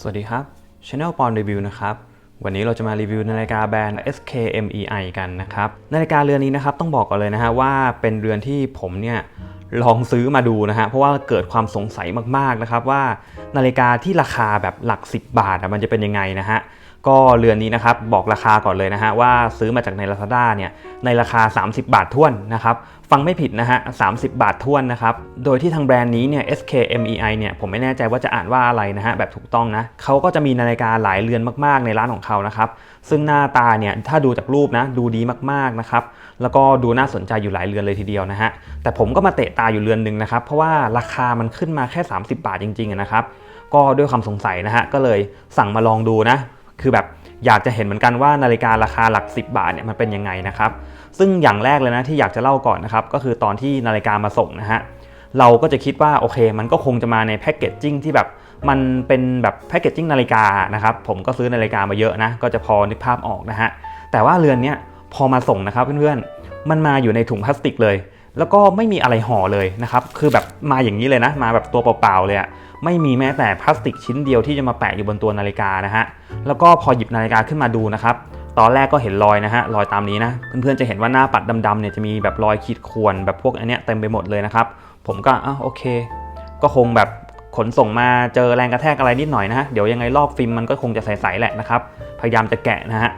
สวัสดีครับ Channel ปอนรีวิวนะครับ วันนี้เราจะมารีวิวนาฬิกาแบรนด์ SKMEI กันนะครับ นาฬิกาเรือนนี้นะครับต้องบอกก่อนเลยนะฮะว่าเป็นเรือนที่ผมเนี่ยลองซื้อมาดูนะฮะเพราะว่าเกิดความสงสัยมากๆนะครับว่านาฬิกาที่ราคาแบบหลัก 10 บาทอะมันจะเป็นยังไงนะฮะ ก็เรือนนี้นะครับบอกราคาก่อนเลยนะฮะว่าซื้อมาจากใน Lazada เนี่ยในราคา 30 บาทท้วนนะครับฟังไม่ผิดนะฮะ 30 บาทท้วนนะครับ โดยที่ทางแบรนด์นี้เนี่ย SKMEI เนี่ย ผมไม่แน่ใจว่าจะอ่านว่าอะไรนะฮะ แบบถูกต้องนะ เขาก็จะมีนาฬิกาหลายเรือนมากๆในร้านของเขานะครับ ซึ่งหน้าตาเนี่ย ถ้าดูจากรูปนะ ดูดีมากๆนะครับ แล้วก็ดูน่าสนใจอยู่หลายเรือนเลยทีเดียวนะฮะ แต่ผมก็มาเตะตาอยู่เรือนหนึ่งนะครับ เพราะว่าราคามันขึ้นมาแค่ 30 บาทจริงๆนะครับ ก็ด้วยความสงสัยนะฮะ ก็เลยสั่งมาลองดูนะ คือแบบอยากจะเห็นเหมือนกันว่านาฬิการาคาหลัก 10 บาทเนี่ยมันเป็นยังไงนะครับ ซึ่งอย่างแรกเลยนะที่อยากจะเล่าก่อนนะครับ ก็คือตอนที่นาฬิกามาส่งนะฮะเราก็จะคิดว่าโอเค มันก็คงจะมาในแพ็กเกจจิ้งที่แบบมันเป็นแบบแพ็กเกจจิ้งนาฬิกานะครับผมก็ซื้อนาฬิกามาเยอะนะ ก็จะพอนึกภาพออกนะฮะแต่ว่าเรือนเนี้ยพอมาส่งนะครับเพื่อนๆมันมาอยู่ในถุงพลาสติกเลย แล้วก็ไม่มีอะไรห่อเลยนะครับคือแบบมาอย่างนี้เลยนะ มาแบบตัวเปล่าๆเลยอะ ไม่มีแม้แต่พลาสติกชิ้นเดียวที่จะมาแปะอยู่บนตัวนาฬิกานะฮะแล้วก็พอหยิบนาฬิกาขึ้นมาดูนะครับตอนแรกก็เห็นรอยนะฮะรอยตามนี้นะเพื่อนๆจะเห็นว่าหน้าปัดดำๆเนี่ยจะมีแบบรอยขีดข่วนแบบพวกอันเนี้ยเต็มไปหมดเลยนะครับผมก็อ้าโอเค ก็คงแบบขนส่งมาเจอแรงกระแทกอะไรนิดหน่อยนะฮะเดี๋ยวยังไงลอกฟิล์มมันก็คงจะใสๆแหละนะครับพยายามจะแกะนะฮะ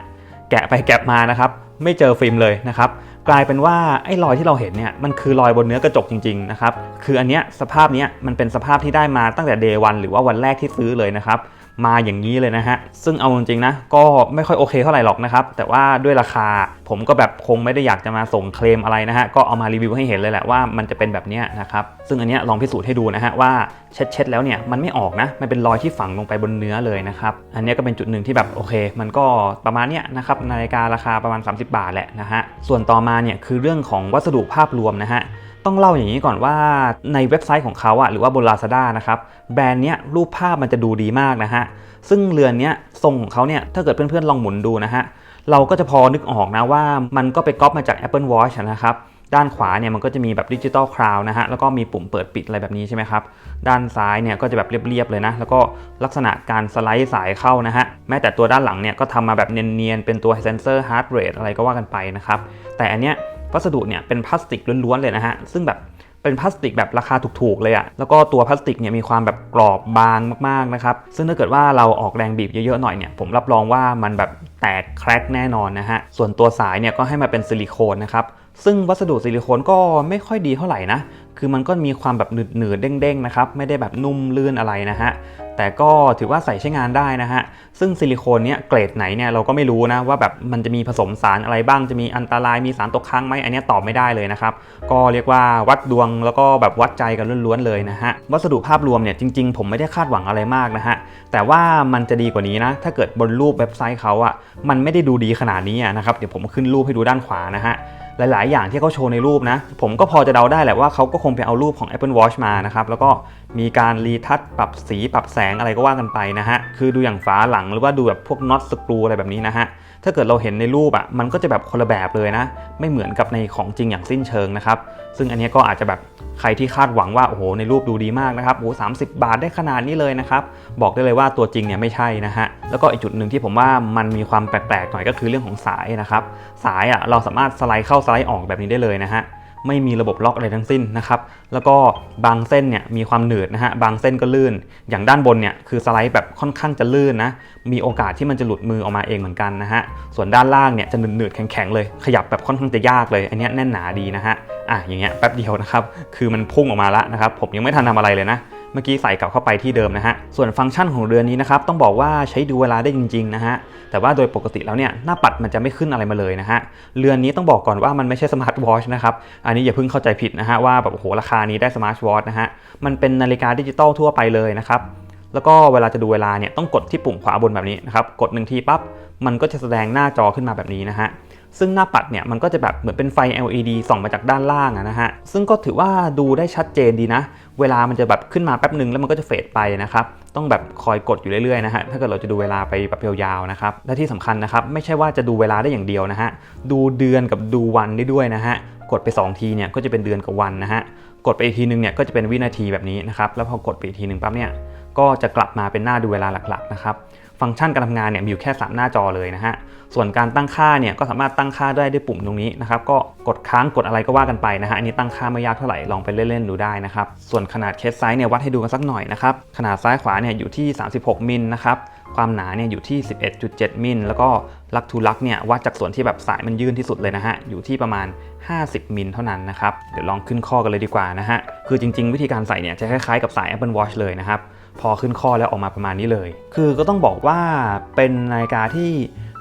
แกะไปแกะมานะครับไม่เจอฟิล์มเลยนะครับ กลายเป็นว่าไอ้รอยที่เราเห็นเนี่ยมันคือรอยบนเนื้อกระจกจริงๆนะครับคืออันเนี้ยสภาพเนี้ยมันเป็นสภาพที่ได้มาตั้งแต่เดย์วันหรือว่าวันแรกที่ซื้อเลยนะครับ มาอย่างนี้เลยนะฮะ ซึ่งเอาจริงๆนะ ก็ไม่ค่อยโอเคเท่าไหร่หรอกนะครับ แต่ว่าด้วยราคาผมก็แบบคงไม่ได้อยากจะมาส่งเคลมอะไรนะฮะ ก็เอามารีวิวให้เห็นเลยแหละว่ามันจะเป็นแบบนี้นะครับ ซึ่งอันนี้ลองพิสูจน์ให้ดูนะฮะว่าเช็ดๆแล้วเนี่ยมันไม่ออกนะ มันเป็นรอยที่ฝังลงไปบนเนื้อเลยนะครับ อันนี้ก็เป็นจุดหนึ่งที่แบบโอเค มันก็ประมาณเนี้ยนะครับนาฬิการาคาประมาณ 30 บาทแหละนะฮะ ส่วนต่อมาเนี่ยคือเรื่องของวัสดุภาพรวมนะฮะ ต้องเล่าอย่างนี้ก่อนว่าในเว็บไซต์ของเขาอะหรือว่าบน Lazada นะครับแบรนด์เนี้ยรูปภาพมันจะดูดีมากนะฮะซึ่งเรือนเนี้ยทรงของเขาเนี่ยถ้าเกิดเพื่อนๆลองหมุนดูนะฮะเราก็จะพอนึกออกนะว่ามันก็ไปก๊อปมาจาก Apple Watch นะครับด้านขวาเนี่ยมันก็จะมีแบบดิจิตอลคราวนะฮะแล้วก็มีปุ่มเปิดปิดอะไรแบบนี้ใช่ไหมครับ ด้านซ้ายเนี่ยก็จะแบบเรียบๆเลยนะ แล้วก็ลักษณะการสไลด์สายเข้านะฮะแม้แต่ตัวด้านหลังเนี่ยก็ทำมาแบบเนียนๆ เป็นตัวเซนเซอร์ฮาร์ดเรทอะไรก็ว่ากันไปนะครับ แต่อันเนี้ย วัสดุเนี่ยเป็นพลาสติกล้วนๆเลยนะฮะ ซึ่งแบบเป็นพลาสติกแบบราคาถูกๆเลยอะแล้วก็ตัวพลาสติกเนี่ยมีความแบบกรอบบางมากๆนะครับ ซึ่งถ้าเกิดว่าเราออกแรงบีบเยอะๆหน่อยเนี่ยผมรับรองว่ามันแบบแตกแครกแน่นอนนะฮะ ส่วนตัวสายเนี่ยก็ให้มาเป็นซิลิโคนนะครับ ซึ่งวัสดุซิลิโคนก็ไม่ค่อยดีเท่าไหร่นะ คือมันก็มีความแบบหนืดๆเด้งๆนะครับ ไม่ได้แบบนุ่มลื่นอะไรนะฮะ แต่ก็ถือว่าใส่ใช้งานได้นะฮะ ซึ่งซิลิโคนเนี้ยเกรดไหนเนี่ยเราก็ไม่รู้นะว่าแบบมันจะมีผสมสารอะไรบ้าง จะมีอันตราย มีสารตกค้างไหมอันนี้ตอบไม่ได้เลยนะครับ ก็เรียกว่าวัดดวงแล้วก็แบบวัดใจกันล้วนๆเลยนะฮะ วัสดุภาพรวมเนี่ยจริง ๆ ผมไม่ได้คาดหวังอะไรมากนะฮะ แต่ว่ามันจะดีกว่านี้นะ ถ้าเกิดบนรูปเว็บไซต์เขาอะมันไม่ได้ดูดีขนาดนี้นะครับ เดี๋ยวผมขึ้นรูปให้ดูด้านขวานะฮะ หลาย ๆ อย่างที่เขาโชว์ในรูปนะ ผมก็พอจะเดาได้แหละว่าเขาก็คงไปเอารูปของ Apple Watch มานะครับ แล้วก็มีการรีทัชปรับสีปรับแสงอะไรก็ว่ากันไปนะฮะ คือดูอย่างฝาหลังหรือว่าดูแบบพวกน็อตสกรูอะไรแบบนี้นะฮะ ถ้าเกิดเราเห็นในรูปอะมันก็จะแบบคนละแบบเลยนะ ไม่เหมือนกับในของจริงอย่างสิ้นเชิงนะครับ ซึ่งอันนี้ก็อาจจะแบบใครที่คาดหวังว่าโอ้โหในรูปดูดีมากนะครับโอ้โหสาบาทได้ขนาดนี้เลยนะครับ บอกได้เลยว่าตัวจริงเนี่ยไม่ใช่นะฮะแล้วก็อีกจุดหนึ่งที่ผมว่ามันมีความแปลกๆหน่อยก็คือเรื่องของสายนะครับสายอะเราสามารถสไลด์เข้าสไลด์ออกแบบนี้ได้เลยนะฮะ ไม่มีระบบล็อกอะไรทั้งสิ้นนะครับแล้วก็บางเส้นเนี่ยมีความหนืดนะฮะบางเส้นก็ลื่น อย่างด้านบนเนี่ยคือสไลด์แบบค่อนข้างจะลื่นนะมีโอกาสที่มันจะหลุดมือออกมาเองเหมือนกันนะฮะส่วนด้านล่างเนี่ยจะหนืดๆแข็งๆเลย ขยับแบบค่อนข้างจะยากเลย อันนี้แน่นหนาดีนะฮะอะอย่างเงี้ยแป๊บเดียวนะครับคือมันพุ่งออกมาแล้วนะครับผมยังไม่ทันทำอะไรเลยนะ เมื่อกี้ใส่กลับเข้าไปที่เดิมนะฮะ ส่วนฟังก์ชันของเรือนนี้นะครับต้องบอกว่าใช้ดูเวลาได้จริงๆนะฮะ แต่ว่าโดยปกติแล้วเนี่ยหน้าปัดมันจะไม่ขึ้นอะไรมาเลยนะฮะ เรือนนี้ต้องบอกก่อนว่ามันไม่ใช่สมาร์ทวอชนะครับ อันนี้อย่าเพิ่งเข้าใจผิดนะฮะว่าแบบโอ้โหราคานี้ได้สมาร์ทวอชนะฮะ มันเป็นนาฬิกาดิจิตอลทั่วไปเลยนะครับแล้วก็เวลาจะดูเวลาเนี่ยต้องกดที่ปุ่มขวาบนแบบนี้นะครับ กดหนึ่งทีปั๊บมันก็จะแสดงหน้าจอขึ้นมาแบบนี้นะฮะ ซึ่งหน้าปัดเนี่ยมันก็จะแบบเหมือนเป็นไฟ LED ส่องมาจากด้านล่างนะฮะ ซึ่งก็ถือว่าดูได้ชัดเจนดีนะ เวลามันจะแบบขึ้นมาแป๊บหนึ่งแล้วมันก็จะเฟดไปนะครับ ต้องแบบคอยกดอยู่เรื่อยๆนะฮะ ถ้าเกิดเราจะดูเวลาไปแบบยาวๆนะครับ และที่สำคัญนะครับไม่ใช่ว่าจะดูเวลาได้อย่างเดียวนะฮะ ดูเดือนกับดูวันได้ด้วยนะฮะ กดไป 2 ทีเนี่ยก็จะเป็นเดือนกับวันนะฮะ กดไปอีกทีนึงเนี่ยก็จะเป็นวินาทีแบบนี้นะครับ แล้วพอกดไปอีกทีนึงปั๊บเนี่ย ก็จะกลับมาเป็นหน้าดูเวลาหลักๆนะครับ ฟังก์ชันการทำงานเนี่ยมีอยู่แค่ 3 หน้าจอเลยนะฮะ ส่วนการตั้งค่าเนี่ยก็สามารถตั้งค่าได้ด้วยปุ่มตรงนี้นะครับ ก็กดค้างกดอะไรก็ว่ากันไปนะฮะ อันนี้ตั้งค่าไม่ยากเท่าไหร่ ลองไปเล่นๆดูได้นะครับ ส่วนขนาดเคสไซส์เนี่ยวัดให้ดูกันสักหน่อยนะครับ ขนาดซ้ายขวาเนี่ยอยู่ที่ 36มิลนะครับ ความหนาเนี่ยอยู่ที่ 11.7มิล แล้วก็ลักทูลักเนี่ยวัดจากส่วนที่แบบสายมันยื่นที่สุดเลยนะฮะ อยู่ที่ประมาณ 50 มิลเท่านั้นนะครับ เดี๋ยวลองขึ้นข้อกันเลยดีกว่านะฮะ คือจริง ๆ วิธีการใส่เนี่ยจะคล้ายๆกับสาย Apple Watch เลยนะครับ พอขึ้นข้อแล้วออกมาประมาณนี้เลย คือก็ต้องบอกว่าเป็นนาฬิกาที่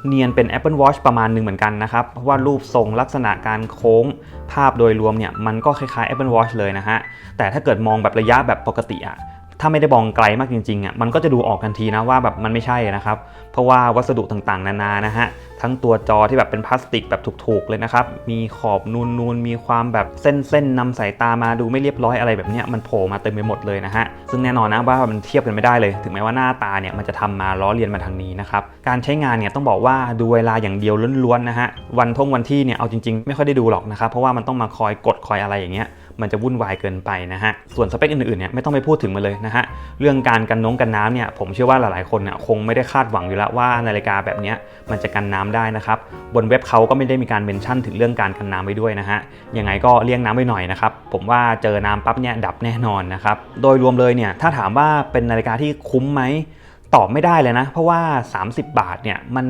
เนียนเป็น Apple Watch ประมาณหนึ่งเหมือนกันนะครับ เพราะว่ารูปทรงลักษณะการโค้ง ภาพโดยรวมเนี่ยมันก็คล้ายๆ Apple Watch เลยนะฮะ แต่ถ้าเกิดมองแบบระยะแบบปกติอะ ถ้าไม่ได้มองไกลมากจริงๆอะมันก็จะดูออกทันทีนะว่าแบบมันไม่ใช่นะครับ เพราะว่าวัสดุต่างๆ นานานะฮะทั้งตัวจอที่แบบเป็นพลาสติกแบบถูกๆเลยนะครับ มีขอบนูนๆ มีความแบบเส้นๆนำสายตามาดูไม่เรียบร้อยอะไรแบบเนี้ยมันโผล่มาเต็มไปหมดเลยนะฮะ ซึ่งแน่นอนนะว่ามันเทียบกันไม่ได้เลย ถึงแม้ว่าหน้าตาเนี่ยมันจะทำมาล้อเลียนมาทางนี้นะครับ การใช้งานเนี่ยต้องบอกว่าดูเวลาอย่างเดียวล้วนๆนะฮะ วันท่งวันที่เนี่ยเอาจริงๆ ไม่ค่อยได้ดูหรอกนะครับ เพราะว่ามันต้องมาคอยกดคอยอะไรอย่างเงี้ย มันจะวุ่นวายเกินไปนะฮะ ส่วนสเปคอื่นๆเนี่ยไม่ต้องไปพูดถึงมาเลยนะฮะ เรื่องการกันน้องกันน้ำเนี่ยผมเชื่อว่าหลายๆคนเนี่ยคงไม่ได้คาดหวังอยู่แล้วว่านาฬิกาแบบนี้มันจะกันน้ำได้นะครับ บนเว็บเขาก็ไม่ได้มีการเมนชั่นถึงเรื่องการกันน้ำไว้ด้วยนะฮะ ยังไงก็เลี่ยงน้ำไว้หน่อยนะครับ ผมว่าเจอน้ำปั๊บเนี่ยดับแน่นอนนะครับ โดยรวมเลยเนี่ยถ้าถามว่าเป็นนาฬิกาที่คุ้มไหม ตอบไม่ได้เลยนะ เพราะว่า 30 บาทเนี่ยมัน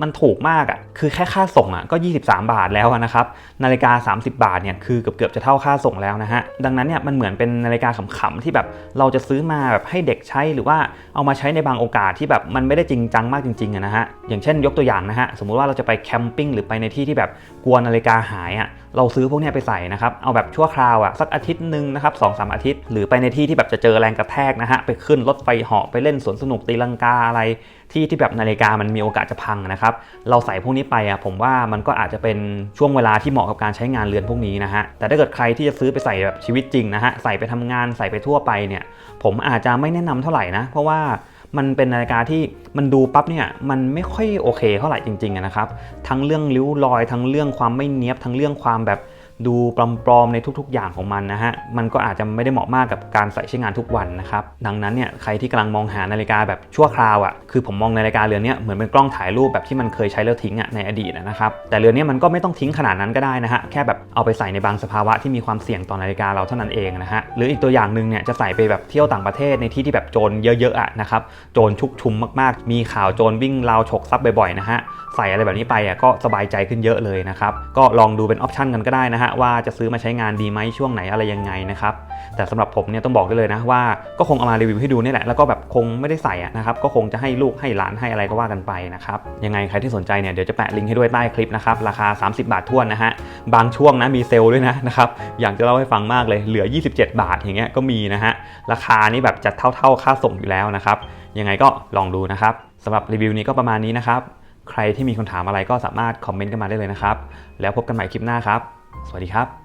มันถูกมากอะ่ะคือแค่ค่าส่งอะ่ะก็ 23 บาทแล้วนะครับนาฬิกา 30 บาทเนี่ยคือเกือบเกือบๆจะเท่าค่าส่งแล้วนะฮะดังนั้นเนี่ยมันเหมือนเป็นนาฬิกาขำๆที่แบบเราจะซื้อมาแบบให้เด็กใช้หรือว่าเอามาใช้ในบางโอกาสที่แบบมันไม่ได้จริงจังมากจริงๆอะนะฮะอย่างเช่นยกตัวอย่างนะฮะสมมุติว่าเราจะไปแคมปิ้งหรือไปในที่ที่แบบกลัวนาฬิกาหายอะ่ะเราซื้อพวกนี้ไปใส่นะครับเอาแบบชั่วคราวอะ่ะสักอาทิตย์หนึ่งนะครับสองสามอาทิตย์ หรือไปในที่ที่แบบจะเจอแรงกระแทกนะฮะไปขึ้นรถไฟเหาะไปเล่นสวนสนุกตีลังกาอะไรที่ที่แบบนาฬิกามันมีโอกาสจะพังนะครับ เราใส่พวกนี้ไปอะผมว่ามันก็อาจจะเป็นช่วงเวลาที่เหมาะกับการใช้งานเรือนพวกนี้นะฮะแต่ถ้าเกิดใครที่จะซื้อไปใส่แบบชีวิตจริงนะฮะใส่ไปทำงานใส่ไปทั่วไปเนี่ย ผมอาจจะไม่แนะนำเท่าไหร่นะเพราะว่ามันเป็นนาฬิกาที่มันดูปั๊บเนี่ยมันไม่ค่อยโอเคเท่าไหร่จริงๆนะครับ ทั้งเรื่องริ้วรอยทั้งเรื่องความไม่เนียบทั้งเรื่องความแบบ ดูปลอมๆในทุก ๆ อย่างของมันนะฮะ มันก็อาจจะไม่ได้เหมาะมากกับการใส่ใช้งานทุกวันนะครับ ดังนั้นเนี่ยใครที่กำลังมองหานาฬิกาแบบชั่วคราวอะ่ะ คือผมมองนาฬิกาเรือนนี้เหมือนเป็นกล้องถ่ายรูปแบบที่มันเคยใช้แล้วทิ้งอะ่ะในอดีตนะครับ แต่เรือนนี้มันก็ไม่ต้องทิ้งขนาดนั้นก็ได้นะฮะ แค่แบบเอาไปใส่ในบางสภาวะที่มีความเสี่ยงต่อนาฬิกาเราเท่านั้นเองนะฮะ หรืออีกตัวอย่างหนึ่งเนี่ยจะใส่ไปแบบเที่ยวต่างประเทศในที่ที่แบบโจรเยอะๆอะนะครับ โจรชุกชุมมากๆ มีข่าวโจรวิ่งราวฉกทรัพย์บ่อยๆนะฮะ ใส่อะไรแบบนี้ไปอะก็สบายใจขึ้นเยอะเลยนะครับ ก็ลองดูเป็นออปชันกันก็ได้นะฮะว่าจะซื้อมาใช้งานดีไหมช่วงไหนอะไรยังไงนะครับแต่สำหรับผมเนี่ยต้องบอกได้เลยนะว่าก็คงเอามารีวิวให้ดูนี่แหละแล้วก็แบบคงไม่ได้ใส่นะครับก็คงจะให้ลูกให้หลานให้อะไรก็ว่ากันไปนะครับยังไงใครที่สนใจเนี่ยเดี๋ยวจะแปะลิงก์ให้ด้วยใต้คลิปนะครับราคา 30 บาททวนนะฮะบางช่วงนะมีเซลล์ด้วยนะนะครับอยากจะเล่าให้ฟังมากเลยเหลือ 27 บาทอย่างเงี้ยก็มีนะฮะราคานี้แบบจะเท่าๆค่าส่งอยู่แล้วนะครับยังไงก็ลองดูนะครับสำหรับรีวิวนี้ก็ประมาณนี้นะครับใครที่มีคำถามอะไรก็สามารถคอมเมนต์กันมาได้เลยนะครับ แล้วพบกันใหม่คลิปหน้าครับ สวัสดีครับ